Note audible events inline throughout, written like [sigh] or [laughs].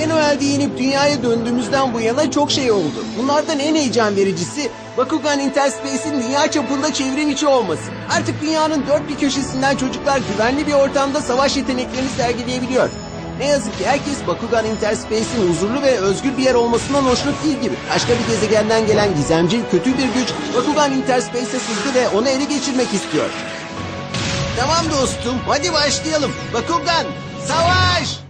Fenoel'de inip dünyaya döndüğümüzden bu yana çok şey oldu. Bunlardan en heyecan vericisi Bakugan Interspace'in dünya çapında çevrim içi olması. Artık dünyanın dört bir köşesinden çocuklar güvenli bir ortamda savaş yeteneklerini sergileyebiliyor. Ne yazık ki herkes Bakugan Interspace'in huzurlu ve özgür bir yer olmasından hoşnut değil gibi. Başka bir gezegenden gelen gizemci, kötü bir güç Bakugan Interspace'e sızdı ve onu ele geçirmek istiyor. Tamam dostum, hadi başlayalım. Bakugan, savaş!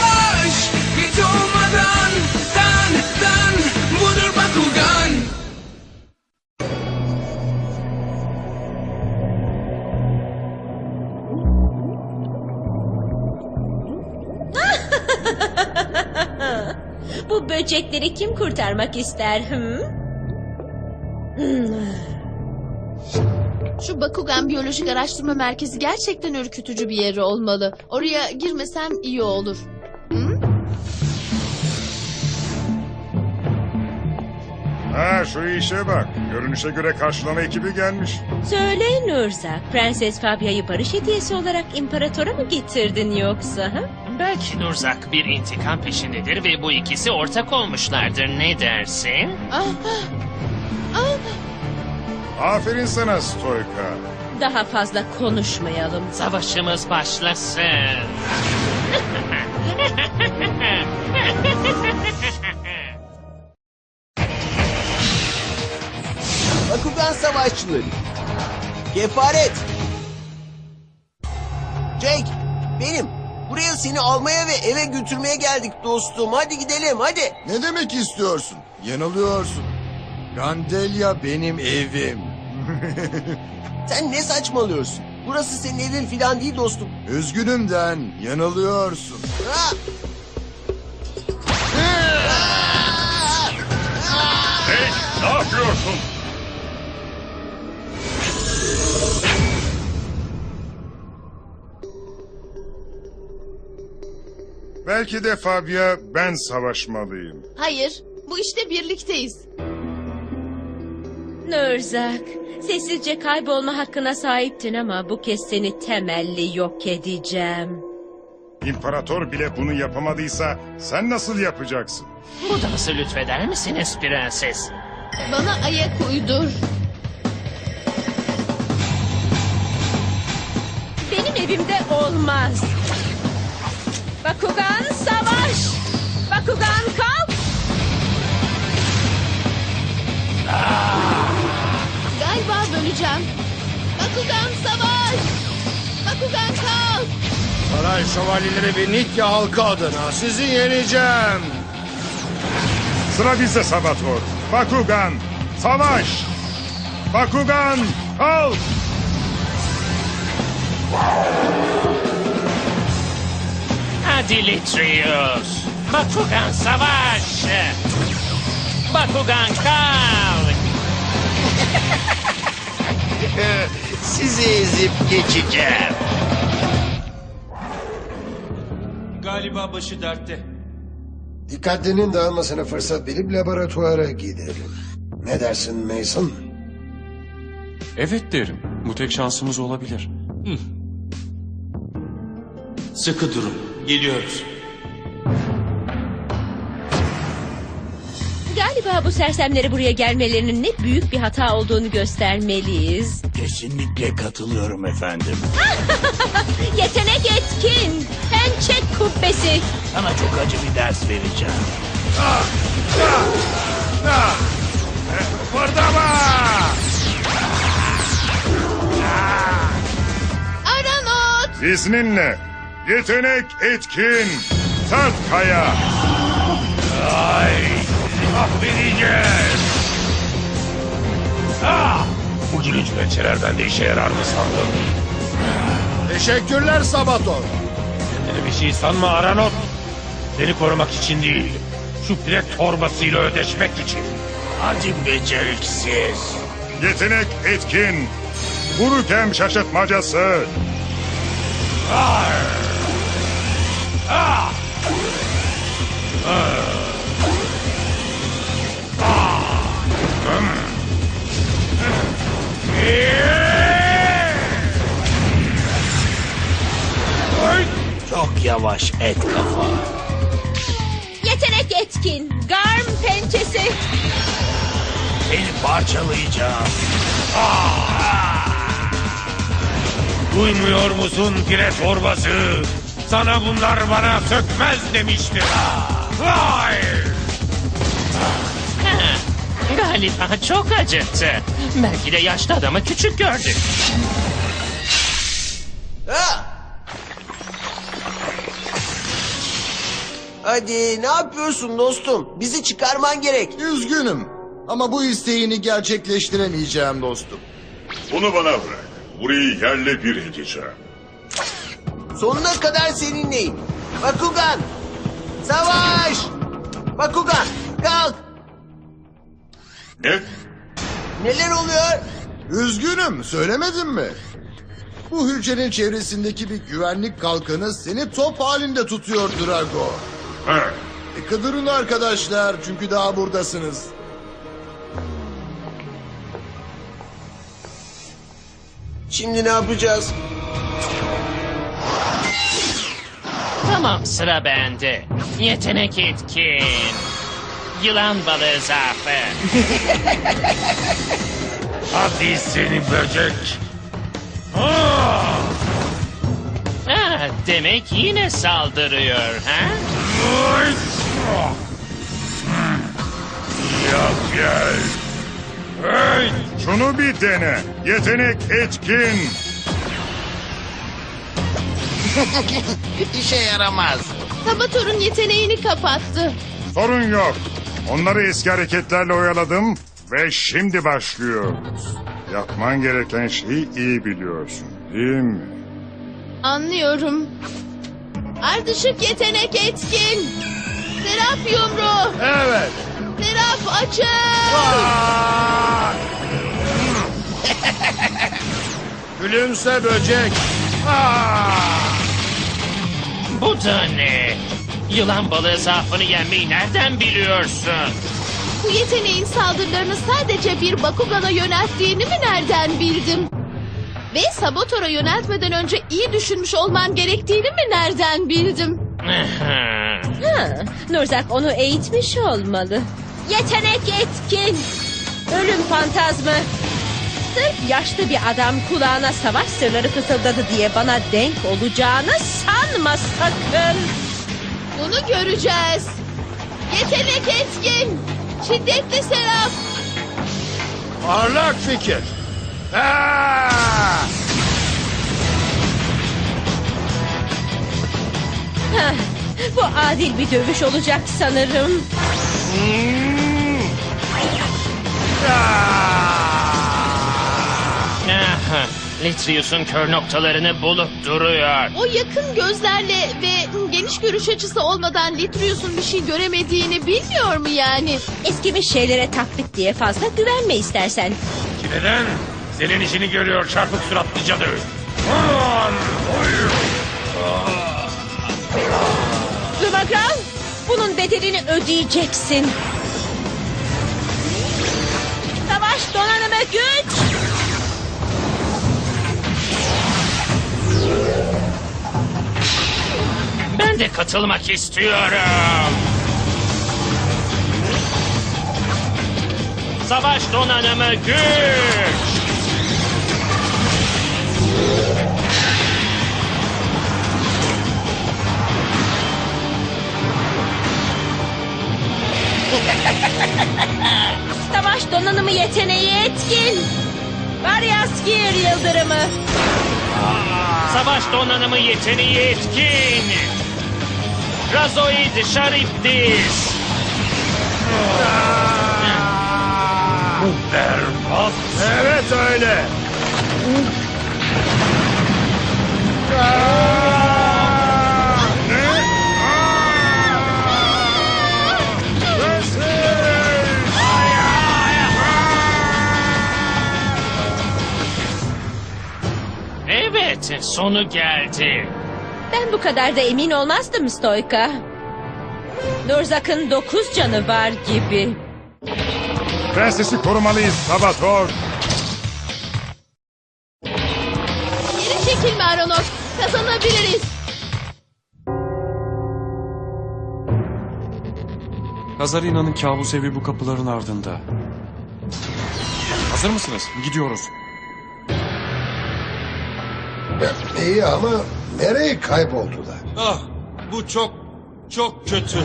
böcekleri kim kurtarmak ister? Hı? Şu Bakugan Biyolojik Araştırma Merkezi gerçekten ürkütücü bir yer olmalı. Oraya girmesem iyi olur. Ha şu işe bak. Görünüşe göre karşılama ekibi gelmiş. Söyle Nurzak, Prenses Fabia'yı barış hediyesi olarak imparatora mı getirdin yoksa? Ha? Belki Nurzak bir intikam peşindedir ve bu ikisi ortak olmuşlardır. Ne dersin? Ah, ah, Aferin sana Stoyka. Daha fazla konuşmayalım. Savaşımız başlasın. Bakugan savaşçıları. Kefaret. Jake, benim. Buraya seni almaya ve eve götürmeye geldik dostum. Hadi gidelim, hadi. Ne demek istiyorsun? Yanılıyorsun. Gandelia benim evim. [laughs] Sen ne saçmalıyorsun? Burası senin evin filan değil dostum. Üzgünüm Den, yanılıyorsun. Ha! Hey ne yapıyorsun? Belki de Fabia ben savaşmalıyım. hayır, bu işte birlikteyiz. Nurzak, sessizce kaybolma hakkına sahiptin ama bu kez seni temelli yok edeceğim. İmparator bile bunu yapamadıysa sen nasıl yapacaksın? Bu dansı lütfeder misiniz prenses? Bana ayak uydur. Benim evimde olmaz. Bakugan savaş! Bakugan kalk! Galiba böleceğim. Bakugan savaş! Bakugan kalk! Saray şövalyeleri ve Nitya halkı adına sizi yeneceğim. Sıra bizde Sabator. Bakugan, savaş! Bakugan, kalk! Hadi Litrius. Bakugan savaş. Bakugan kalk. [laughs] Sizi ezip geçeceğim. Galiba başı dertte. Dikkatlerinin dağılmasına fırsat verip laboratuvara gidelim. Ne dersin Mason? Evet derim. Bu tek şansımız olabilir. Sıkı durun. Geliyoruz. Galiba bu sersemlere buraya gelmelerinin ne büyük bir hata olduğunu göstermeliyiz. Kesinlikle katılıyorum efendim. [laughs] Yetenek etkin! Pençe kubbesi! Sana çok acı bir ders vereceğim. Aranot! İzninle. Yetenek etkin. Sert kaya. Ay, mahvedeceğiz. Ah! Bu gülünç pençeler bende işe yarar mı sandın? Teşekkürler Sabator. Kendine bir şey sanma Aranot. Seni korumak için değil, şu plak torbasıyla ödeşmek için. Hadi beceriksiz. Yetenek etkin. Burukem şaşırtmacası. Çok yavaş et kafa. Yetenek etkin. Garm pençesi. Seni parçalayacağım. Ah! Duymuyor musun pire torbası? Sana bunlar bana sökmez demiştim. Vay! Ha, [laughs] Galiba çok acıttı. Belki de yaşlı adamı küçük gördü. Ha! Hadi ne yapıyorsun dostum? Bizi çıkarman gerek. Üzgünüm ama bu isteğini gerçekleştiremeyeceğim dostum. Bunu bana bırak. Burayı yerle bir edeceğim. Sonuna kadar seninleyim. Bakugan! Savaş! Bakugan kalk! Ne? Neler oluyor? Üzgünüm söylemedim mi? Bu hücrenin çevresindeki bir güvenlik kalkanı seni top halinde tutuyor Drago. Ha, Dikkat durun arkadaşlar çünkü daha buradasınız. Şimdi ne yapacağız? Tamam sıra bende. Yetenek etkin. Yılan balığı zaafı. [laughs] Hadi seni böcek. Ah! Ha, demek yine saldırıyor ha? Ah! Yap gel. Hey! şunu bir dene. Yetenek etkin. [laughs] Sabotor'un yeteneğini kapattı. Sorun yok. Onları eski hareketlerle oyaladım ve şimdi başlıyoruz. Yapman gereken şeyi iyi biliyorsun, değil mi? Anlıyorum. Ardışık yetenek etkin. Serap yumruğu. Evet. Serap açın. Ah! [laughs] Gülümse böcek. Ah! Bu da ne? Yılan balığı zaafını yenmeyi nereden biliyorsun? Bu yeteneğin saldırılarını sadece bir Bakugan'a yönelttiğini mi nereden bildim? Ve Sabotor'a yöneltmeden önce iyi düşünmüş olman gerektiğini mi nereden bildim? [laughs] Ha, Nurzak onu eğitmiş olmalı. Yetenek etkin. Ölüm fantazmı. Sırf yaşlı bir adam kulağına savaş sırları fısıldadı diye bana denk olacağını sanma sakın. Bunu göreceğiz. Yetenek etkin. Şiddetli Serap. Parlak fikir. Ah! Hah, bu adil bir dövüş olacak sanırım. Aha, [laughs] Litrius'un kör noktalarını bulup duruyor. O yakın gözlerle ve geniş görüş açısı olmadan Litrius'un bir şey göremediğini bilmiyor mu yani? Eskimiş şeylere taklit diye fazla güvenme istersen. Neden? Senin işini görüyor çarpık suratlı cadı. Aman! Oy! Bunun bedelini ödeyeceksin. Savaş donanımı güç. De katılmak istiyorum. Savaş donanımı güç. [laughs] Savaş donanımı yeteneği etkin. Varyaskir yıldırımı. Savaş donanımı yeteneği etkin. Razoid Şarif'tiz. Bu berbat. Evet öyle. Evet, sonu geldi. Ben bu kadar da emin olmazdım Stoyka. Nurzak'ın dokuz canı var gibi. Prensesi korumalıyız Sabator. Geri çekilme Aronot. Kazanabiliriz. Kazarina'nın kabus evi bu kapıların ardında. Hazır mısınız? Gidiyoruz. İyi ama nereye kayboldular? Ah bu çok çok kötü.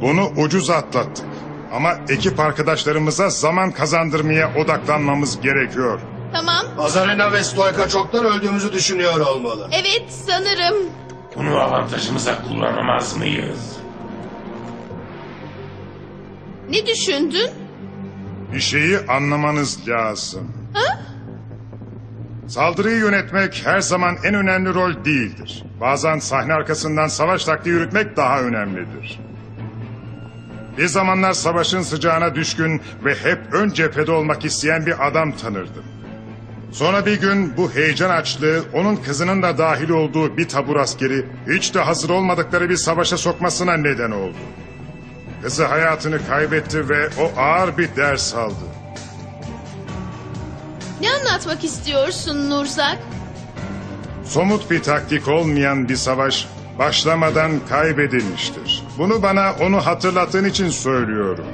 Bunu ucuz atlattık. Ama ekip arkadaşlarımıza zaman kazandırmaya odaklanmamız gerekiyor. Tamam. Azarina ve Stoyka çoktan öldüğümüzü düşünüyor olmalı. Evet sanırım. Bunu avantajımıza kullanamaz mıyız? Ne düşündün? Bir şeyi anlamanız lazım. Saldırıyı yönetmek her zaman en önemli rol değildir. Bazen sahne arkasından savaş taktiği yürütmek daha önemlidir. Bir zamanlar savaşın sıcağına düşkün ve hep ön cephede olmak isteyen bir adam tanırdım. Sonra bir gün bu heyecan açlığı onun kızının da dahil olduğu bir tabur askeri hiç de hazır olmadıkları bir savaşa sokmasına neden oldu. Kızı hayatını kaybetti ve o ağır bir ders aldı. Ne anlatmak istiyorsun Nurzak? Somut bir taktik olmayan bir savaş başlamadan kaybedilmiştir. Bunu bana onu hatırlattığın için söylüyorum.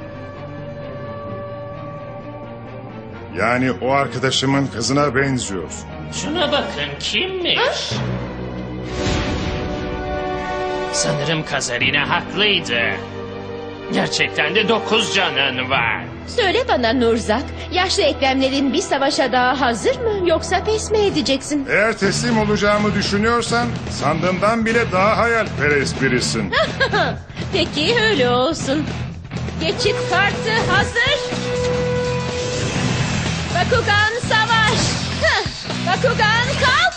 Yani o arkadaşımın kızına benziyorsun. Şuna bakın kimmiş? Sanırım Kazarina haklıydı. Gerçekten de dokuz canın var. Söyle bana Nurzak, yaşlı eklemlerin bir savaşa daha hazır mı yoksa pes mi edeceksin? Eğer teslim olacağımı düşünüyorsan sandığımdan bile daha hayalperest birisin. [laughs] Peki öyle olsun. Geçit kartı hazır. Bakugan savaş. Hah, Bakugan kalk.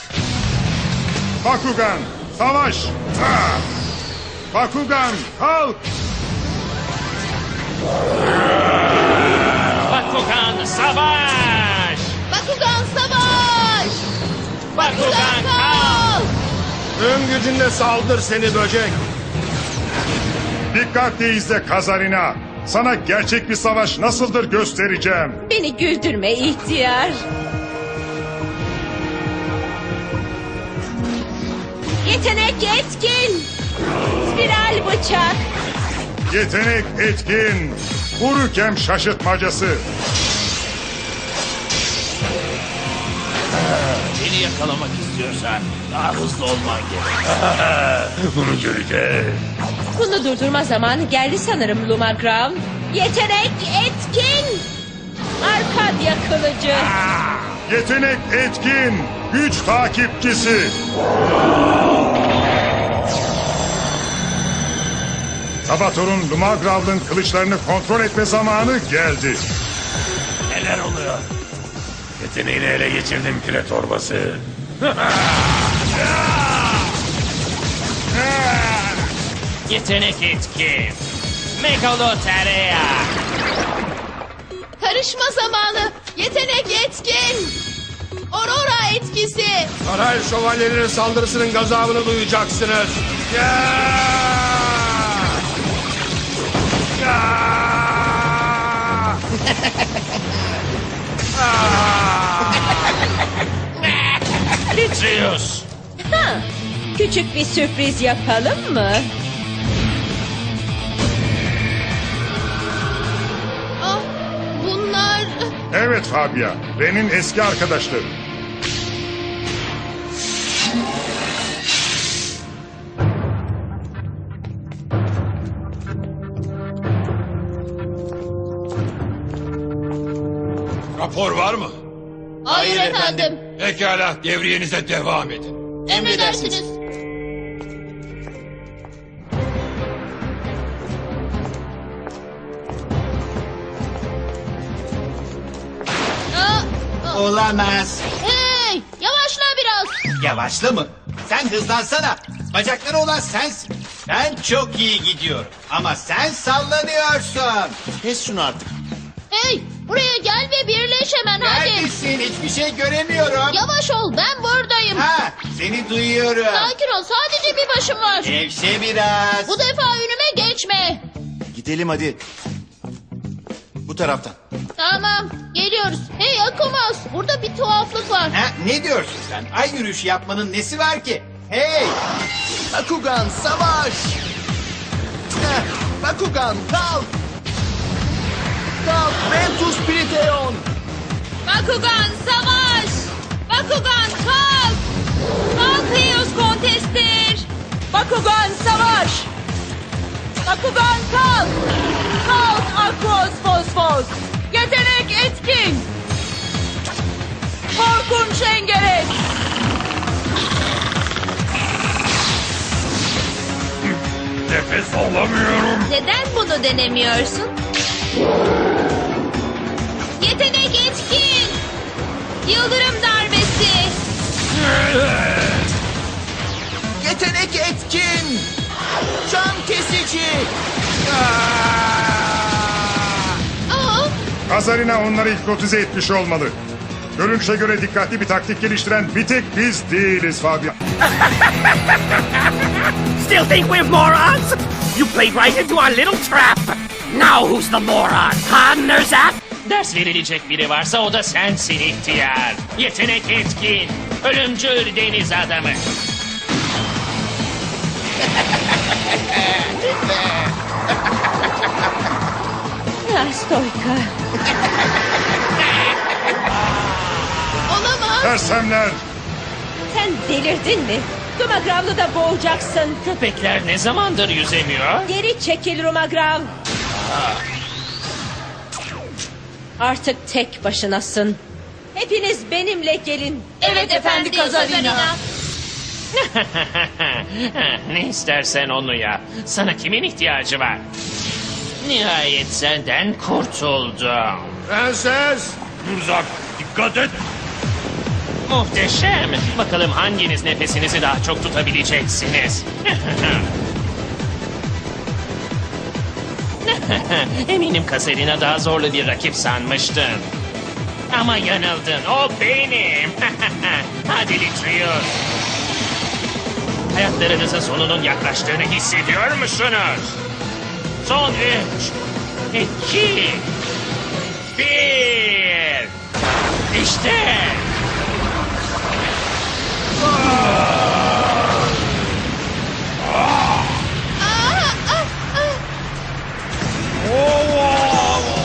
Bakugan savaş! Ha! Bakugan kalk! Bakugan savaş! Bakugan savaş! Bakugan kalk! Tüm gücünle saldır seni böcek. Dikkatli izle Kazarina. Sana gerçek bir savaş nasıldır göstereceğim. Beni güldürme ihtiyar. Yetenek etkin. Spiral bıçak. Yetenek etkin. Urukem şaşırtmacası. Beni yakalamak istiyorsan daha hızlı olman gerek. [laughs] Bunu göreceğiz. Bunu durdurma zamanı geldi sanırım Lumagram. Yetenek etkin. Arkadya kılıcı. Yetenek etkin. Güç takipçisi. Sabator'un Lumagrav'ın kılıçlarını kontrol etme zamanı geldi. Neler oluyor? Yeteneğini ele geçirdim küre torbası. [laughs] Yetenek etkin. Megaloterea. Karışma zamanı. Yetenek etkin. Aurora etkisi. Saray şövalyeleri saldırısının gazabını duyacaksınız. Ya! Ya! Atreus. [laughs] Ha, küçük bir sürpriz yapalım mı? Ah, bunlar... Evet Fabia. Ren'in eski arkadaşları. Var mı? Hayır, efendim. Pekala devriyenize devam edin. Emredersiniz. Aa, aa. Olamaz. Hey, yavaşla biraz. Yavaşla mı? Sen hızlansana. Bacakları olan sensin. Ben çok iyi gidiyorum ama sen sallanıyorsun. Kes şunu artık. Hey buraya gel ve birleş hemen hadi. Neredesin? Hiçbir şey göremiyorum. Yavaş ol ben buradayım. Ha, seni duyuyorum. Sakin ol sadece bir başım var. Gevşe biraz. Bu defa önüme geçme. Gidelim hadi. Bu taraftan. Tamam geliyoruz. Hey Akumas burada bir tuhaflık var. Ha, ne diyorsun sen? Ay yürüyüşü yapmanın nesi var ki? Hey! Bakugan savaş! Heh, Bakugan kalk! Kalk Ventus Priteon! Bakugan savaş! Bakugan kalk! Kalk Heos Contester! Bakugan savaş! Bakugan kalk! Kalk Akros Fosfos! Yetenek etkin! Korkunç engerek! Nefes alamıyorum. Neden bunu denemiyorsun? Aa, Kazarina onları hipnotize etmiş olmalı. Görünüşe göre dikkatli bir taktik geliştiren bir tek biz değiliz Fabian. [laughs] Still think we're morons? You played right into our little trap. Now who's the moron? Huh, Nerzak? Ders verilecek biri varsa o da sensin ihtiyar. Yetenek etkin. Ölümcül deniz adamı. [laughs] Stoyka. olamaz. Sersemler! Sen delirdin mi? Dumagrav'lı da boğacaksın. Köpekler ne zamandır yüzemiyor? Geri çekil Rumagrav. Artık tek başınasın. Hepiniz benimle gelin. Evet efendi Kazarina. [laughs] ne istersen onu yap. Sana kimin ihtiyacı var? Nihayet senden kurtuldum. Prenses! Nurzak dikkat et. Muhteşem. Bakalım hanginiz nefesinizi daha çok tutabileceksiniz. [laughs] Eminim Kaserina daha zorlu bir rakip sanmıştın. Ama yanıldın. O benim. [laughs] Hadi Litrius. Hayatlarınızın sonunun yaklaştığını hissediyor musunuz? Son üç, iki, bir. İşte.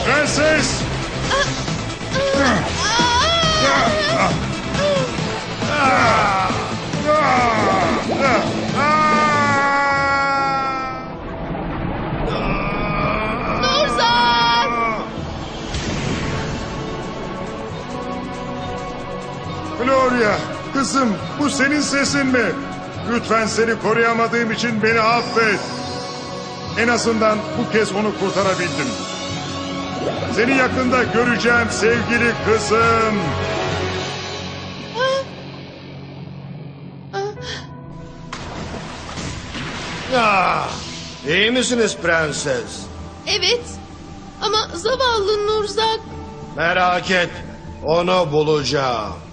Prenses! Nurzak! Kızım bu senin sesin mi? Lütfen seni koruyamadığım için beni affet. En azından bu kez onu kurtarabildim. Seni yakında göreceğim sevgili kızım. Ah, iyi misiniz prenses? Evet ama zavallı Nurzak. Merak etme. Onu bulacağım.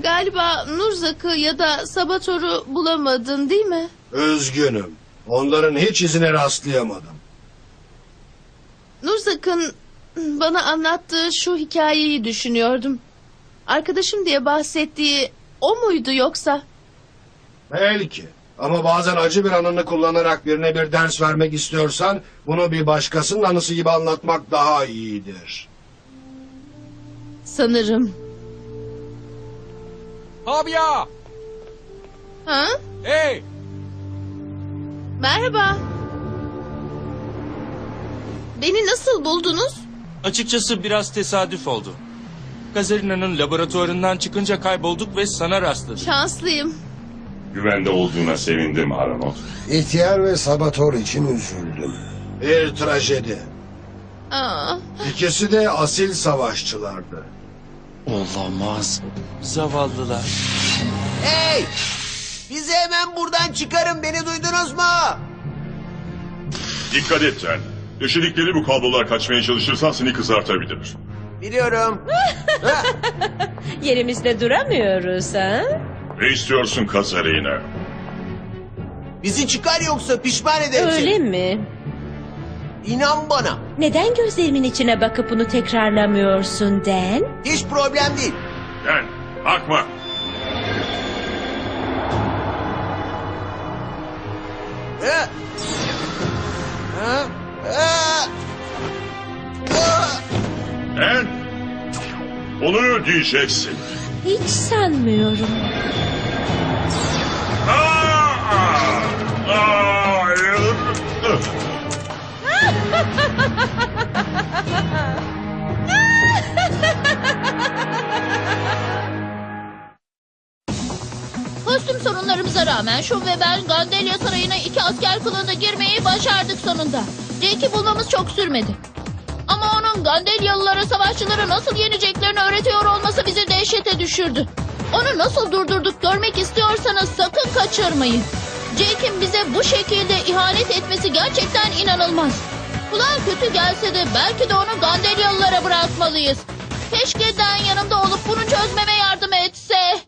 Galiba Nurzak'ı ya da Sabator'u bulamadın değil mi? Üzgünüm. Onların hiç izine rastlayamadım. Nurzak'ın bana anlattığı şu hikayeyi düşünüyordum. Arkadaşım diye bahsettiği o muydu yoksa? Belki. Ama bazen acı bir anını kullanarak birine bir ders vermek istiyorsan... ...bunu bir başkasının anısı gibi anlatmak daha iyidir. Sanırım. Fabia! Ha? Hey! Merhaba. Beni nasıl buldunuz? Açıkçası biraz tesadüf oldu. Kazarina'nın laboratuvarından çıkınca kaybolduk ve sana rastladık. Şanslıyım. Güvende olduğuna sevindim Aranot. İhtiyar ve Sabator için üzüldüm. Bir trajedi. Aa, İkisi de asil savaşçılardı. Olamaz. Zavallılar. Hey! Bizi hemen buradan çıkarın beni duydunuz mu? Dikkat et Ten. Döşedikleri bu kablolar kaçmaya çalışırsan seni kızartabilir. Biliyorum. Ha, [laughs] Yerimizde duramıyoruz ha? Ne istiyorsun Kazarina? bizi çıkar yoksa pişman ederim Öyle mi? İnan bana. Neden gözlerimin içine bakıp bunu tekrarlamıyorsun Den? Hiç problem değil. Ten, bakma. Ha? Ha? Ha? Ten, onu ödeyeceksin. Hiç sanmıyorum. Aa! Aa! Kostüm sorunlarımıza rağmen şu ve ben Gandelia Sarayı'na iki asker kılığında girmeyi başardık sonunda. Jake'i bulmamız çok sürmedi. Ama onun Gandelyalılara savaşçıları nasıl yeneceklerini öğretiyor olması bizi dehşete düşürdü. Onu nasıl durdurduk görmek istiyorsanız sakın kaçırmayın. Jake'in bize bu şekilde ihanet etmesi gerçekten inanılmaz. Kulağa kötü gelse de belki de onu Gandelyalılara bırakmalıyız. Keşke Dan yanımda olup bunu çözmeme yardım etse.